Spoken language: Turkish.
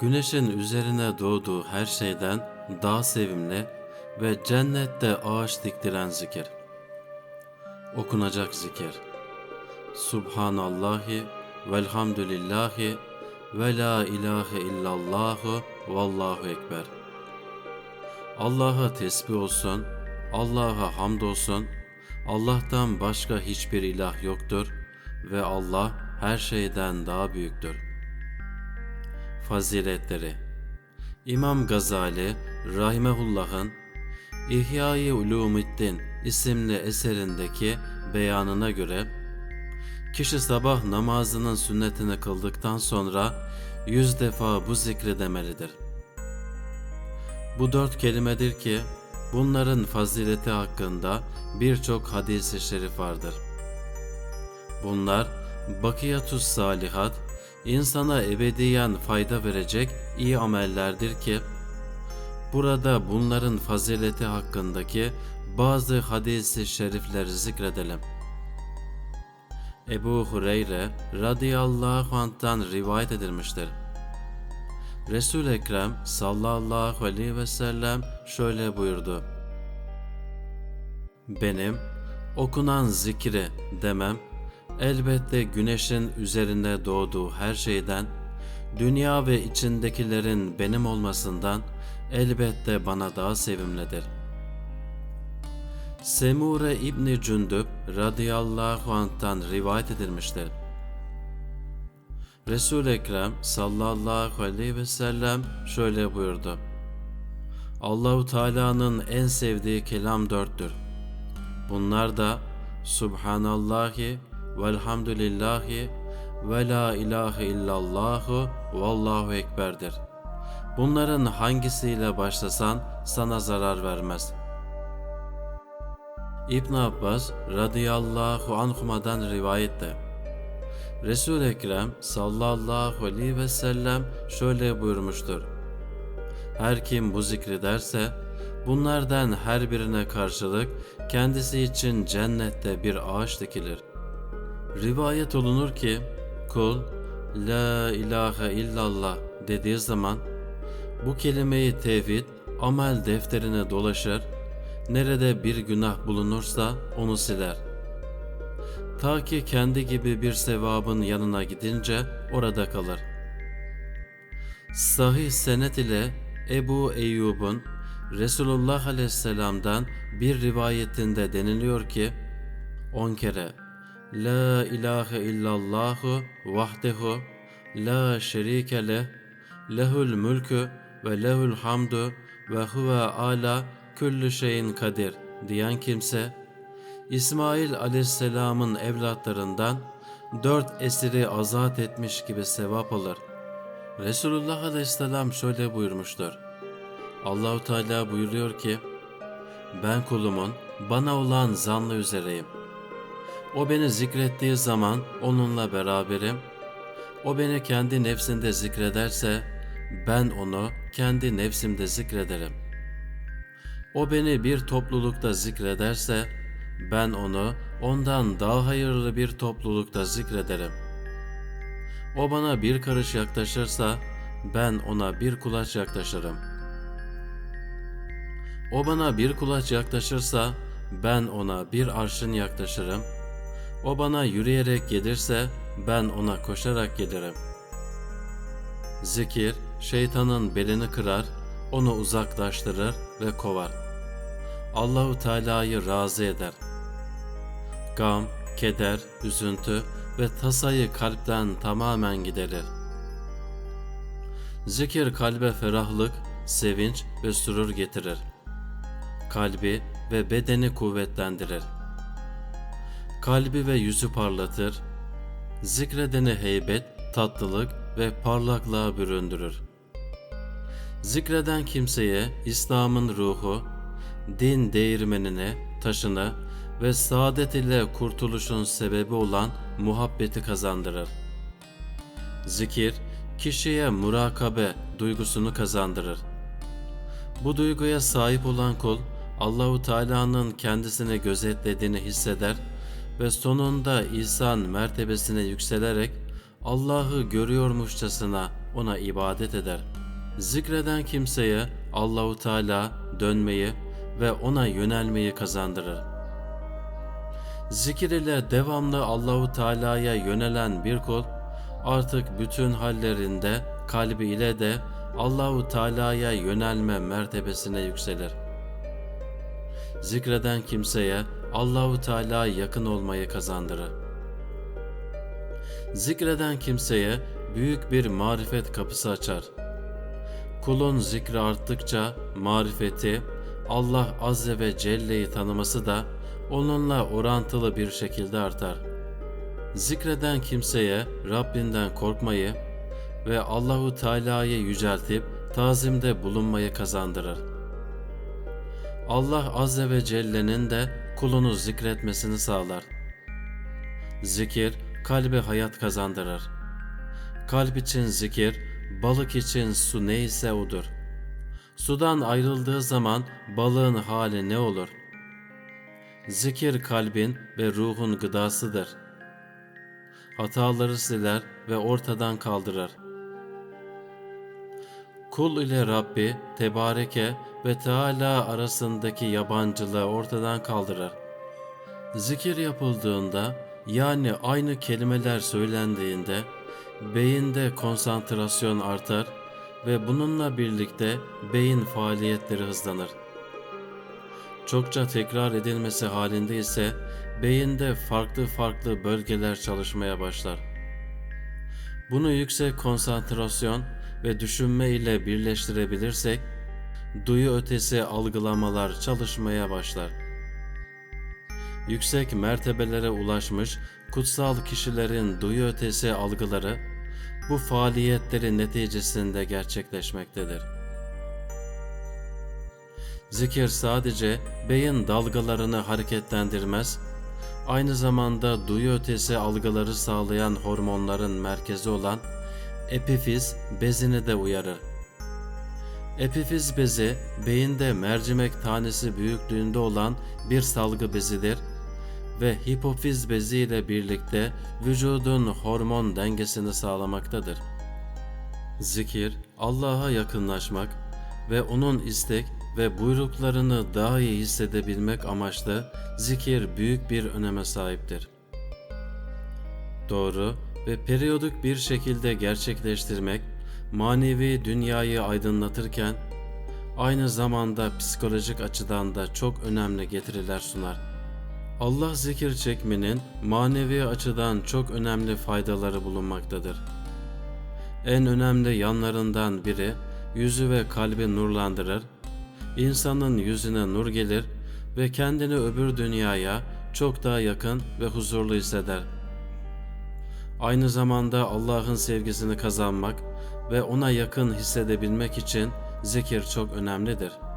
Güneşin üzerine doğduğu her şeyden daha sevimli ve cennette ağaç diktiren zikir. Okunacak zikir. Subhanallahi velhamdülillahi ve la ilahe illallahu vallahu ekber. Allah'a tesbih olsun, Allah'a hamd olsun, Allah'tan başka hiçbir ilah yoktur ve Allah her şeyden daha büyüktür. Faziletleri İmam Gazali Rahimehullah'ın İhya-i Ulumiddin isimli eserindeki beyanına göre kişi sabah namazının sünnetini kıldıktan sonra yüz defa bu zikri demelidir. Bu dört kelimedir ki bunların fazileti hakkında birçok hadis-i şerif vardır. Bunlar bakiyatus salihat, insana ebediyen fayda verecek iyi amellerdir ki, burada bunların fazileti hakkındaki bazı hadis-i şerifleri zikredelim. Ebu Hureyre radıyallahu anh'tan rivayet edilmiştir. resul Ekrem sallallahu aleyhi ve sellem şöyle buyurdu. Benim okunan zikri demem elbette güneşin üzerinde doğduğu her şeyden, dünya ve içindekilerin benim olmasından elbette bana daha sevimlidir. Semure İbni Cündüb radıyallahu anh'tan rivayet edilmiştir. resul Ekrem sallallahu aleyhi ve sellem şöyle buyurdu. Allahu Teala'nın en sevdiği kelam dörttür. Bunlar da Subhanallahi velhamdülillahi ve la ilahe illallahu vallahu ekberdir. Bunların hangisiyle başlasan sana zarar vermez. İbn Abbas radıyallahu anhuma'dan rivayette Resul-i Ekrem sallallahu aleyhi ve sellem şöyle buyurmuştur. Her kim bu zikri derse bunlardan her birine karşılık kendisi için cennette bir ağaç dikilir. Rivayet olunur ki kul La ilahe illallah dediği zaman bu kelimeyi tevhid amel defterine dolaşır, nerede bir günah bulunursa onu siler. Ta ki kendi gibi bir sevabın yanına gidince orada kalır. Sahih senet ile Ebu Eyyub'un Resulullah Aleyhisselam'dan bir rivayetinde deniliyor ki on kere La ilahe illallahu vahdehu la şerike leh lehul mülkü ve lehul hamdu ve huve ala küllü şeyin kadir diyen kimse İsmail aleyhisselamın evlatlarından dört esiri azat etmiş gibi sevap alır. Resulullah aleyhisselam şöyle buyurmuştur. Allahu Teala buyuruyor ki ben kulumun bana olan zanlı üzereyim. O beni zikrettiği zaman onunla beraberim. O beni kendi nefsinde zikrederse ben onu kendi nefsimde zikrederim. O beni bir toplulukta zikrederse ben onu ondan daha hayırlı bir toplulukta zikrederim. O bana bir karış yaklaşırsa ben ona bir kulaç yaklaşırım. O bana bir kulaç yaklaşırsa ben ona bir arşın yaklaşırım. O bana yürüyerek gelirse ben ona koşarak gelirim. Zikir şeytanın belini kırar, onu uzaklaştırır ve kovar. Allahu Teala'yı razı eder. Gam, keder, üzüntü ve tasayı kalpten tamamen giderir. Zikir kalbe ferahlık, sevinç ve sürur getirir. Kalbi ve bedeni kuvvetlendirir. Kalbi ve yüzü parlatır. Zikredeni heybet, tatlılık ve parlaklığa büründürür. Zikreden kimseye İslam'ın ruhu, din değirmenine, taşını ve saadet ile kurtuluşun sebebi olan muhabbeti kazandırır. Zikir, kişiye murakabe duygusunu kazandırır. Bu duyguya sahip olan kul, Allahu Teala'nın kendisini gözetlediğini hisseder ve sonunda İhsan mertebesine yükselerek Allah'ı görüyormuşçasına ona ibadet eder. Zikreden kimseye Allahu Teala dönmeyi ve ona yönelmeyi kazandırır. Zikir ile devamlı Allahu Teala'ya yönelen bir kul artık bütün hallerinde kalbi ile de Allahu Teala'ya yönelme mertebesine yükselir. Zikreden kimseye Allahu Teala yakın olmayı kazandırır. Zikreden kimseye büyük bir marifet kapısı açar. Kulun zikri arttıkça marifeti, Allah Azze ve Celle'yi tanıması da onunla orantılı bir şekilde artar. Zikreden kimseye Rabbinden korkmayı ve Allahu Teala'yı yüceltip tazimde bulunmayı kazandırır. Allah Azze ve Celle'nin de kulunu zikretmesini sağlar. Zikir kalbe hayat kazandırır. Kalp için zikir, balık için su neyse odur. Sudan ayrıldığı zaman balığın hali ne olur? Zikir kalbin ve ruhun gıdasıdır. Hataları siler ve ortadan kaldırır. Kul ile Rabbi, Tebareke ve Teala arasındaki yabancılığı ortadan kaldırır. Zikir yapıldığında, yani aynı kelimeler söylendiğinde, beyinde konsantrasyon artar ve bununla birlikte beyin faaliyetleri hızlanır. Çokça tekrar edilmesi halinde ise beyinde farklı farklı bölgeler çalışmaya başlar. Bunu yüksek konsantrasyon ve düşünme ile birleştirebilirsek, duyu ötesi algılamalar çalışmaya başlar. Yüksek mertebelere ulaşmış kutsal kişilerin duyu ötesi algıları bu faaliyetleri neticesinde gerçekleşmektedir. Zikir sadece beyin dalgalarını hareketlendirmez, aynı zamanda duyu ötesi algıları sağlayan hormonların merkezi olan epifiz bezini de uyarır. Epifiz bezi beyinde mercimek tanesi büyüklüğünde olan bir salgı bezidir ve hipofiz bezi ile birlikte vücudun hormon dengesini sağlamaktadır. Zikir, Allah'a yakınlaşmak ve onun istek ve buyruklarını daha iyi hissedebilmek amaçlı zikir büyük bir öneme sahiptir. Doğru ve periyodik bir şekilde gerçekleştirmek manevi dünyayı aydınlatırken aynı zamanda psikolojik açıdan da çok önemli getiriler sunar. Allah zikir çekmenin manevi açıdan çok önemli faydaları bulunmaktadır. En önemli yanlarından biri yüzü ve kalbi nurlandırır, insanın yüzüne nur gelir ve kendini öbür dünyaya çok daha yakın ve huzurlu hisseder. Aynı zamanda Allah'ın sevgisini kazanmak ve ona yakın hissedebilmek için zikir çok önemlidir.''